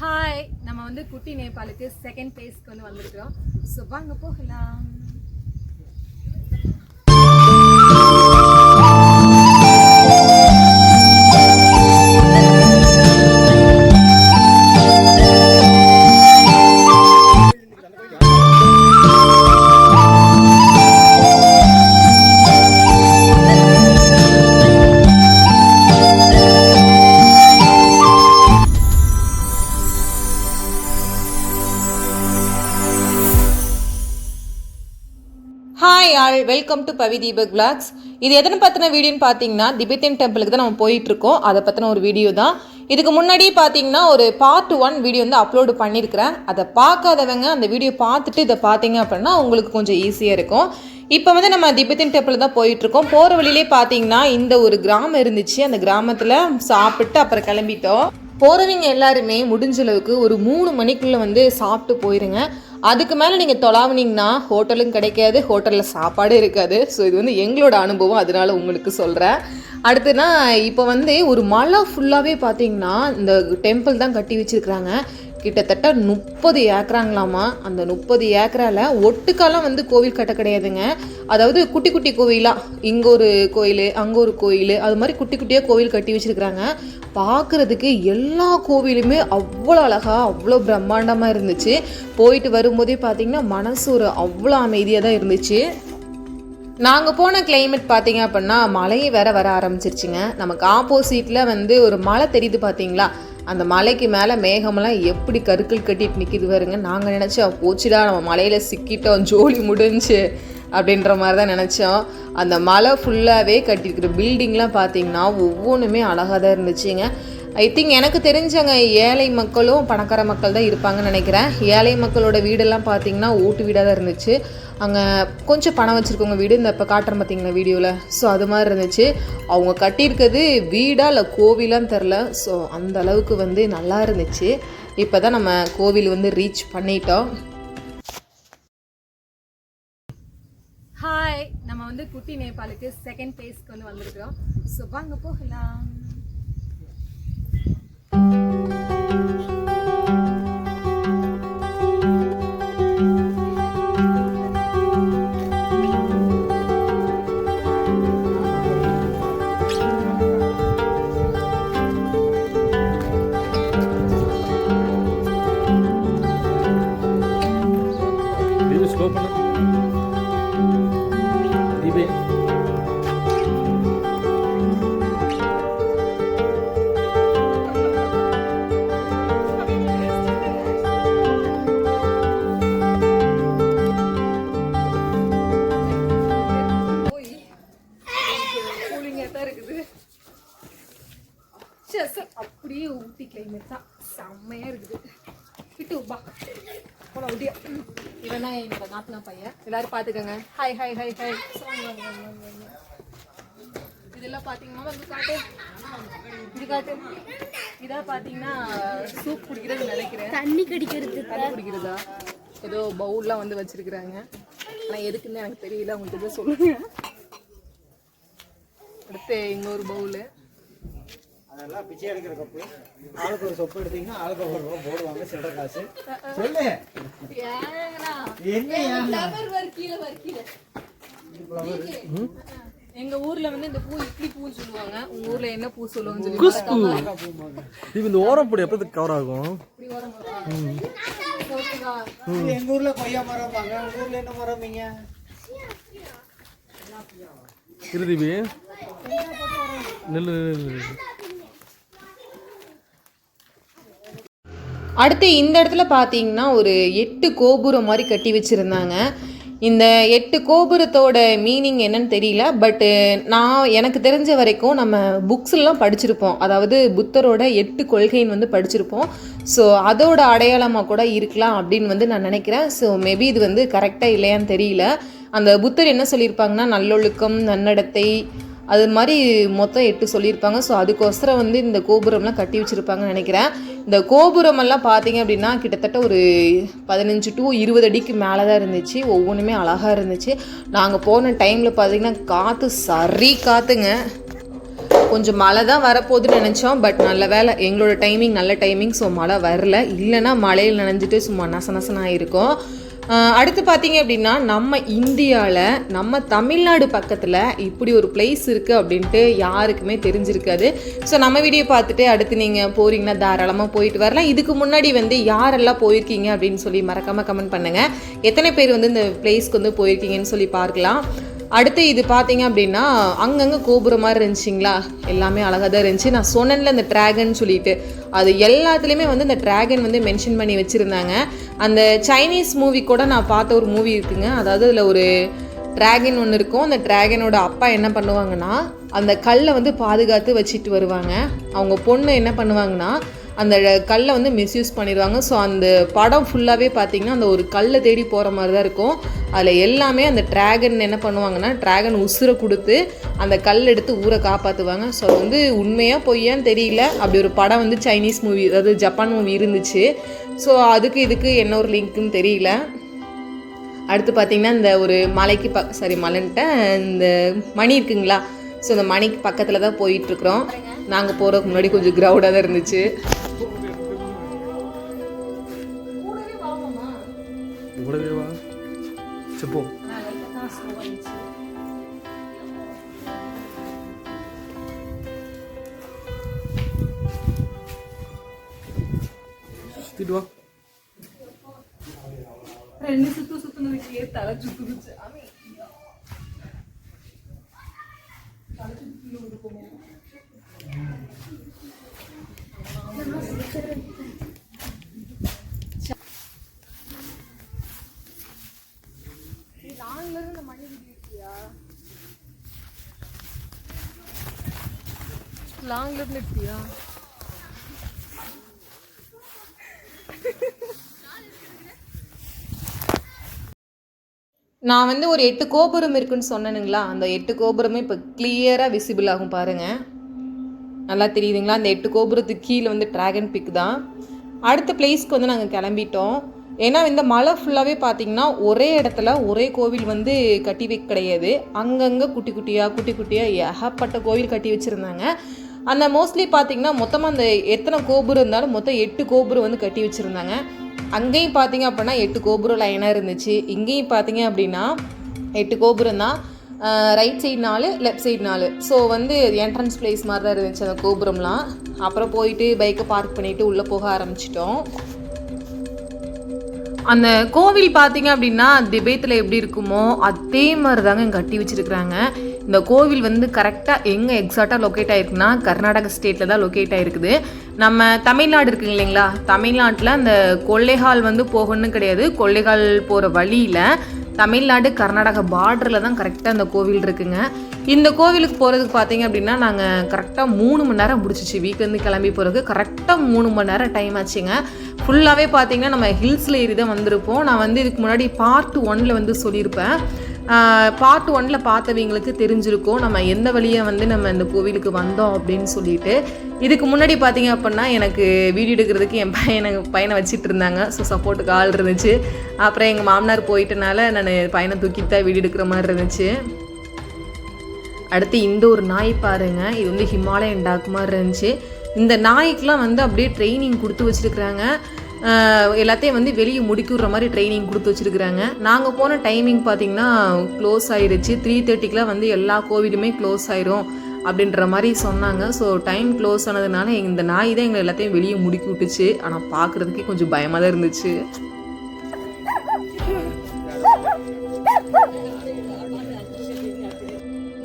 Hi நம்ம வந்து குட்டி நேபாளுக்கு செகண்ட் பேஸ்க்கு வந்து வந்திருக்கிறோம். ஸோ வாங்க போகலாம். Welcome to Pavi Deepak blogs இது எதனை பற்றின வீடியோன்னு பார்த்தீங்கன்னா திபெத்தியன் டெம்பிளுக்கு தான் நம்ம போயிட்டு இருக்கோம் அதை பற்றின ஒரு வீடியோ தான். இதுக்கு முன்னாடி பார்த்தீங்கன்னா ஒரு பார்ட் ஒன் வீடியோ வந்து அப்லோடு பண்ணியிருக்கிறேன். அதை பார்க்காதவங்க அந்த வீடியோ பார்த்துட்டு இதை பார்த்தீங்க அப்படின்னா உங்களுக்கு கொஞ்சம் ஈஸியாக இருக்கும். இப்போ வந்து நம்ம திபெத்தியன் டெம்பிள் தான் போயிட்டுருக்கோம். போகிற வழியிலே பார்த்தீங்கன்னா இந்த ஒரு கிராமம் இருந்துச்சு. அந்த கிராமத்தில் சாப்பிட்டு அப்புறம் கிளம்பிட்டோம். போகிறவங்க எல்லாருமே முடிஞ்ச அளவுக்கு ஒரு மூணு மணிக்குள்ளே வந்து சாப்பிட்டு போயிருங்க. அதுக்கு மேலே நீங்கள் தொலாவுனீங்கன்னா ஹோட்டலும் கிடைக்காது ஹோட்டலில் சாப்பாடு இருக்காது. ஸோ இது வந்து எங்களோட அனுபவம். அதனால உங்களுக்கு சொல்கிறேன் அடுத்துனா இப்போ வந்து ஒரு மலை ஃபுல்லாகவே பார்த்தீங்கன்னா இந்த டெம்பிள் தான் கட்டி வச்சிருக்கிறாங்க. கிட்டத்தட்ட முப்பது ஏக்கராங்களாமா அந்த முப்பது ஏக்கரால ஒட்டுக்காலாம் வந்து கோவில் கட்ட கிடையாதுங்க. அதாவது குட்டி குட்டி கோவிலாக இங்கே ஒரு கோயில் அங்கே ஒரு கோயில் அது மாதிரி குட்டி குட்டியாக கோவில் கட்டி வச்சுருக்குறாங்க. பார்க்குறதுக்கு எல்லா கோவிலுமே அவ்வளோ அழகாக அவ்வளோ பிரம்மாண்டமாக இருந்துச்சு. போயிட்டு வரும்போதே பார்த்திங்கன்னா மனசு ஒரு அவ்வளோ அமைதியாக தான் இருந்துச்சு. நாங்கள் போன கிளைமேட் பார்த்தீங்க அப்படின்னா மழையை வேற வர ஆரம்பிச்சிருச்சுங்க. நமக்கு ஆப்போசிட்டில் வந்து ஒரு மலை தெரியுது பார்த்தீங்களா அந்த மலைக்கு மேலே மேகமெல்லாம் எப்படி கருக்கள் கட்டிட்டு நிற்கிது வருங்க நாங்கள் நினச்சோம் போச்சுடா நம்ம மலையில் சிக்கிட்டோம் ஜோலி முடிஞ்சு அப்படின்ற மாதிரி தான் நினச்சோம். அந்த மலை ஃபுல்லாகவே கட்டியிருக்கிற பில்டிங்லாம் பார்த்தீங்கன்னா ஒவ்வொன்றுமே அழகாக தான் இருந்துச்சுங்க. ஐ திங்க் எனக்கு தெரிஞ்சவங்க ஏழை மக்களும் பணக்கார மக்கள் தான் இருப்பாங்கன்னு நினைக்கிறேன். ஏழை மக்களோட வீடெல்லாம் பார்த்தீங்கன்னா ஓட்டு வீடாக தான் இருந்துச்சு. அங்கே கொஞ்சம் பணம் வச்சுருக்கவங்க வீடு இந்த இப்போ காட்டுறேன் பார்த்தீங்களா வீடியோவில் ஸோ அது மாதிரி இருந்துச்சு. அவங்க கட்டியிருக்கிறது வீடாக இல்லை கோவிலான்னு தெரில ஸோ அந்த அளவுக்கு வந்து நல்லா இருந்துச்சு. இப்போ தான் நம்ம கோவில் வந்து ரீச் பண்ணிட்டோம். ஹாய் நம்ம வந்து குட்டி நேபாளுக்கு செகண்ட் பேஸ்க்கு வந்து வந்திருக்கிறோம். ஸோ வாங்க போகலாம். செம்மையாக இருக்குது. கிட்டு பா போட ஊட்டியா இவன் என்னோட நாத்தனா பையன். எல்லாரும் பார்த்துக்கோங்க. ஹாய் ஹாய் ஹாய் ஹாய் இதெல்லாம் பார்த்தீங்கன்னா வந்து காட்டு. இது காட்டு. இதான் பார்த்தீங்கன்னா சூப் குடிக்கிறது நினைக்கிறேன். தண்ணி கடிக்கிறது தண்ணி குடிக்கிறதா? ஏதோ பவுல்லாம் வந்து வச்சிருக்கிறாங்க. ஆனால் எதுக்குன்னு எனக்கு தெரியல. அவங்கள்ட்ட தான் சொல்லுங்க. அடுத்து இன்னொரு பவுலு அதெல்லாம் பிச்சை எடுக்கிற கப்பு. ஆளுக்கு ஒரு சொப்பு எடுத்தீங்கன்னா ஆளுக்கு ஒரு ரூபா போடுவாங்க சில்லற காசு. சொல்லு. என்ன எங்க ஊர்ல வந்து இந்த பூ இட்லி பூ சொல்லுவாங்க. உங்க ஊர்ல என்ன பூ சொல்லுவாங்கன்னு சொல்லி மறக்காம தீபு இந்த ஓரம் போடு எப்போ கவர் ஆகும்? இப்படி? இது எங்க ஊர்ல கொய்யா மரம் உங்க ஊர்ல என்ன மரம் வைங்க இரு தீபி நெல்லு நெல்லு அடுத்து இந்த இடத்துல பார்த்தீங்கன்னா ஒரு எட்டு கோபுரம் மாதிரி கட்டி வச்சுருந்தாங்க. இந்த எட்டு கோபுரத்தோட மீனிங் என்னன்னு தெரியல பட்டு நான் எனக்கு தெரிஞ்ச வரைக்கும் நம்ம புக்ஸ்லாம் படிச்சிருப்போம். அதாவது புத்தரோட எட்டு கொள்கைன்னு வந்து படிச்சிருப்போம். ஸோ அதோட அடையாளமாக கூட இருக்கலாம் அப்படின்னு வந்து நான் நினைக்கிறேன். ஸோ மேபி இது வந்து கரெக்டாக இல்லையான்னு தெரியல. அந்த புத்தர் என்ன சொல்லியிருப்பாங்கன்னா நல்லொழுக்கம் நன்னடத்தை அது மாதிரி மொத்தம் எட்டு சொல்லியிருப்பாங்க. ஸோ அதுக்கோசரம் வந்து இந்த கோபுரம்லாம் கட்டி வச்சுருப்பாங்கன்னு நினைக்கிறேன். இந்த கோபுரமெல்லாம் பார்த்தீங்க அப்படின்னா கிட்டத்தட்ட ஒரு பதினஞ்சு டு இருபது அடிக்கு மேலே தான் இருந்துச்சு. ஒவ்வொன்றுமே அழகாக இருந்துச்சு. நாங்கள் போன டைமில் பார்த்தீங்கன்னா காற்று சரி காற்றுங்க கொஞ்சம் மழை தான் வரப்போகுதுன்னு நினச்சோம். பட் நல்ல வேலை எங்களோட டைமிங் நல்ல டைமிங் ஸோ மழை வரல. இல்லைன்னா மழையில் நனைஞ்சிட்டு சும்மா நச நசனாக இருக்கும். அடுத்து பார்த்தீங்க அப்படின்னா நம்ம இந்தியாவில் நம்ம தமிழ்நாடு பக்கத்தில் இப்படி ஒரு பிளேஸ் இருக்குது அப்படின்ட்டு யாருக்குமே தெரிஞ்சிருக்காது. ஸோ நம்ம வீடியோ பார்த்துட்டு அடுத்து நீங்கள் போகிறீங்கன்னா தாராளமாக போயிட்டு வரலாம். இதுக்கு முன்னாடி வந்து யாரெல்லாம் போயிருக்கீங்க அப்படின்னு சொல்லி மறக்காமல் கமெண்ட் பண்ணுங்கள் எத்தனை பேர் வந்து இந்த பிளேஸ்க்கு வந்து போயிருக்கீங்கன்னு சொல்லி பார்க்கலாம். அடுத்து இது பார்த்தீங்க அப்படின்னா அங்கங்கே கோபுரம் மாதிரி இருந்துச்சிங்களா? எல்லாமே அழகாக தான் இருந்துச்சு. நான் சொன்னேன்ல இந்த ட்ராகன் சொல்லிட்டு. அது எல்லாத்துலேயுமே வந்து இந்த ட்ராகன் வந்து மென்ஷன் பண்ணி வச்சுருந்தாங்க. அந்த சைனீஸ் மூவி கூட நான் பார்த்த ஒரு மூவி இருக்குங்க. அதாவது அதில் ஒரு டிராகன் ஒன்று இருக்கும். அந்த ட்ராகனோட அப்பா என்ன பண்ணுவாங்கன்னா அந்த கல்லை வந்து பாதுகாத்து வச்சுட்டு வருவாங்க. அவங்க பொண்ணு என்ன பண்ணுவாங்கன்னா அந்த கல்லை வந்து மிஸ்யூஸ் பண்ணிடுவாங்க. ஸோ அந்த படம் ஃபுல்லாகவே பார்த்தீங்கன்னா அந்த ஒரு கல்லை தேடி போகிற மாதிரி தான் இருக்கும். அதில் எல்லாமே அந்த ட்ராகன் என்ன பண்ணுவாங்கன்னா டிராகன் உசுரை கொடுத்து அந்த கல் எடுத்து ஊரை காப்பாற்றுவாங்க ஸோ அது வந்து உண்மையாக பொய்யான்னு தெரியல. அப்படி ஒரு படம் வந்து சைனீஸ் மூவி அதாவது ஜப்பான் மூவி இருந்துச்சு. ஸோ அதுக்கு இதுக்கு என்ன ஒரு லிங்க்குன்னு தெரியல. அடுத்து பார்த்திங்கன்னா இந்த ஒரு மலைக்கு ப சாரி மலைன்ட்ட இந்த மணி இருக்குங்களா? ஸோ இந்த மணிக்கு பக்கத்தில் தான் போயிட்டுருக்குறோம். நாங்கள் போகிறதுக்கு முன்னாடி கொஞ்சம் க்ரௌடாக தான் இருந்துச்சு. ரெண்டு சுத்து சுத்துனதுக்கே தலை சுத்துனுச்சு. லாங்ல இருந்து எடுத்தியா நான் வந்து ஒரு எட்டு கோபுரம் இருக்குன்னு சொன்னேனுங்களா? அந்த எட்டு கோபுரமே இப்போ கிளியராக விசிபிள் ஆகும் பாருங்கள் நல்லா தெரியுதுங்களா? அந்த எட்டு கோபுரத்துக்கு கீழே வந்து ட்ராகன் பிக் தான். அடுத்த பிளேஸ்க்கு வந்து நாங்கள் கிளம்பிட்டோம். ஏன்னா இந்த மலை ஃபுல்லாகவே பார்த்தீங்கன்னா ஒரே இடத்துல ஒரே கோவில் வந்து கட்டி வைக்க கிடையாது. அங்கங்கே குட்டி குட்டியாக குட்டி குட்டியாக ஏகப்பட்ட கோவில் கட்டி வச்சுருந்தாங்க. அந்த மோஸ்ட்லி பார்த்தீங்கன்னா மொத்தமாக அந்த எத்தனை கோபுரம் இருந்தாலும் மொத்தம் எட்டு கோபுரம் வந்து கட்டி வச்சுருந்தாங்க. அங்கேயும் பார்த்தீங்க அப்படின்னா எட்டு கோபுரம் லைனாக இருந்துச்சு. இங்கேயும் பார்த்தீங்க அப்படின்னா எட்டு கோபுரம் தான். ரைட் சைடு நாலு லெஃப்ட் சைடு நாலு. ஸோ வந்து என்ட்ரன்ஸ் பிளேஸ் மாதிரி தான் இருந்துச்சு அந்த கோபுரம்லாம். அப்புறம் போயிட்டு பைக்கை பார்க் பண்ணிவிட்டு உள்ளே போக ஆரம்பிச்சிட்டோம். அந்த கோவில் பார்த்தீங்க அப்படின்னா திபேத்தில் எப்படி இருக்குமோ அதே மாதிரி தாங்க இங்கே கட்டி வச்சுருக்குறாங்க. இந்த கோவில் வந்து கரெக்டாக எங்கே எக்ஸாக்டாக லொக்கேட் ஆயிருக்குன்னா கர்நாடக ஸ்டேட்டில் தான் லொக்கேட் ஆயிருக்குது. நம்ம தமிழ்நாடு இருக்குங்க இல்லைங்களா? தமிழ்நாட்டில் அந்த கொள்ளைகால் வந்து போகணும்னு கிடையாது. கொள்ளைகால் போகிற வழியில் தமிழ்நாடு கர்நாடகா பார்டரில் தான் கரெக்டாக அந்த கோவில் இருக்குங்க. இந்த கோவிலுக்கு போகிறதுக்கு பார்த்தீங்க அப்படின்னா நாங்கள் கரெக்டாக மூணு மணி நேரம் முடிச்சிச்சு. வீக்லேருந்து கிளம்பி போகிறதுக்கு கரெக்டாக மூணு மணி நேரம் டைம் ஆச்சுங்க. ஃபுல்லாகவே பார்த்தீங்கன்னா நம்ம ஹில்ஸில் ஏறி தான் வந்திருப்போம். நான் வந்து இதுக்கு முன்னாடி பார்ட் ஒன்னில் வந்து சொல்லியிருப்பேன். பார்ட் ஒன்ல பார்த்தவங்களுக்கு தெரிஞ்சிருக்கும். நம்ம எந்த வழியாக வந்து நம்ம இந்த கோவிலுக்கு வந்தோம் அப்படின்னு சொல்லிட்டு. இதுக்கு முன்னாடி பார்த்தீங்க அப்படின்னா எனக்கு வீடியோ எடுக்கிறதுக்கு என் பையனை பையனை வச்சுட்டு இருந்தாங்க. ஸோ சப்போர்ட்டுக்கு ஆள் இருந்துச்சு. அப்புறம் எங்கள் மாமனார் போயிட்டனால நான் பையனை தூக்கிட்டு தான் வீடியோ எடுக்கிற மாதிரி இருந்துச்சு. அடுத்து இந்த ஒரு நாய் பாருங்க. இது வந்து ஹிமாலயன் டாக் மாதிரி இருந்துச்சு. இந்த நாய்க்கெலாம் வந்து அப்படியே ட்ரைனிங் கொடுத்து வச்சுருக்குறாங்க. எல்லாத்தையும் வந்து வெளியே முடிக்கிற மாதிரி ட்ரைனிங் கொடுத்து வச்சுருக்குறாங்க. நாங்கள் போன டைமிங் பார்த்தீங்கன்னா க்ளோஸ் ஆயிடுச்சு த்ரீ தேர்ட்டிக்கெலாம் வந்து எல்லா கோவிலுமே க்ளோஸ் ஆயிரும் அப்படின்ற மாதிரி சொன்னாங்க. ஸோ டைம் க்ளோஸ் ஆனதுனால இந்த நாய் தான் எங்களை எல்லாத்தையும் வெளியே முடுக்கி விட்டுச்சு. ஆனால் பார்க்குறதுக்கே கொஞ்சம் பயமாக தான் இருந்துச்சு.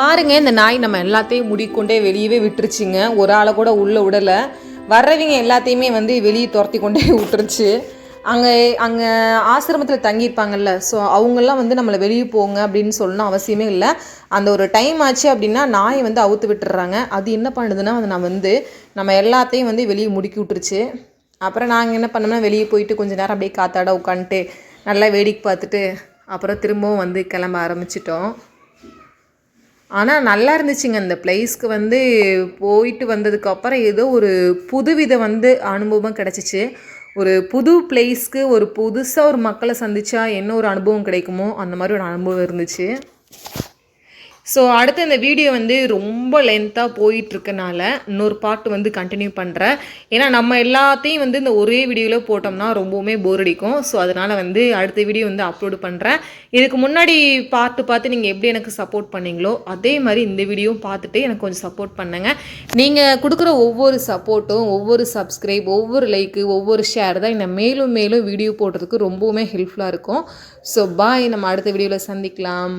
பாருங்க இந்த நாய் நம்ம எல்லாத்தையும் முடிக்கொண்டே வெளியவே விட்டுருச்சுங்க. ஒரு ஆளை கூட உள்ளே விடலை. வர்றவங்க எல்லாத்தையுமே வந்து வெளியே துரத்தி கொண்டே விட்டுருச்சு. அங்கே அங்கே ஆசிரமத்தில் தங்கியிருப்பாங்கல்ல ஸோ அவங்கெல்லாம் வந்து நம்மளை வெளியே போங்க அப்படின்னு சொல்லணும் அவசியமே இல்லை. அந்த ஒரு டைம் ஆச்சு அப்படின்னா நாயை வந்து அவுத்து விட்டுறாங்க. அது என்ன பண்ணுதுன்னா அது நான் வந்து நம்ம எல்லாத்தையும் வந்து வெளியே முடுக்கி விட்டுருச்சு. அப்புறம் நாங்கள் என்ன பண்ணோம்னா வெளியே போயிட்டு கொஞ்சம் நேரம் அப்படியே காத்தாட உட்காந்துட்டு நல்லா வேடிக்கை பார்த்துட்டு அப்புறம் திரும்பவும் வந்து கிளம்ப ஆரம்பிச்சிட்டோம். ஆனால் நல்லா இருந்துச்சுங்க. அந்த பிளேஸ்க்கு வந்து போயிட்டு வந்ததுக்கப்புறம் ஏதோ ஒரு புதுவித வந்து அனுபவம் கிடச்சிச்சு. ஒரு புது பிளேஸ்க்கு ஒரு புதுசாக ஒரு மக்களை சந்தித்தா என்ன ஒரு அனுபவம் கிடைக்குமோ அந்த மாதிரி ஒரு அனுபவம் இருந்துச்சு. ஸோ அடுத்து இந்த வீடியோ வந்து ரொம்ப லென்த்தாக போயிட்டுருக்கனால இன்னொரு பார்ட் வந்து கண்டினியூ பண்ணுறேன் ஏன்னா நம்ம எல்லாத்தையும் வந்து இந்த ஒரே வீடியோவில் போட்டோம்னா ரொம்பவுமே போர் அடிக்கும். ஸோ அதனால் வந்து அடுத்த வீடியோ வந்து அப்லோடு பண்ணுறேன் இதுக்கு முன்னாடி பார்த்து பார்த்து நீங்கள் எப்படி எனக்கு சப்போர்ட் பண்ணீங்களோ அதே மாதிரி இந்த வீடியோவும் பார்த்துட்டு எனக்கு கொஞ்சம் சப்போர்ட் பண்ணுங்க. நீங்கள் கொடுக்குற ஒவ்வொரு சப்போர்ட்டும் ஒவ்வொரு சப்ஸ்கிரைப் ஒவ்வொரு லைக்கு ஒவ்வொரு ஷேர் தான் என்னை மேலும் மேலும் வீடியோ போடுறதுக்கு ரொம்பவுமே ஹெல்ப்ஃபுல்லாக இருக்கும். ஸோ பாய் நம்ம அடுத்த வீடியோவில் சந்திக்கலாம்.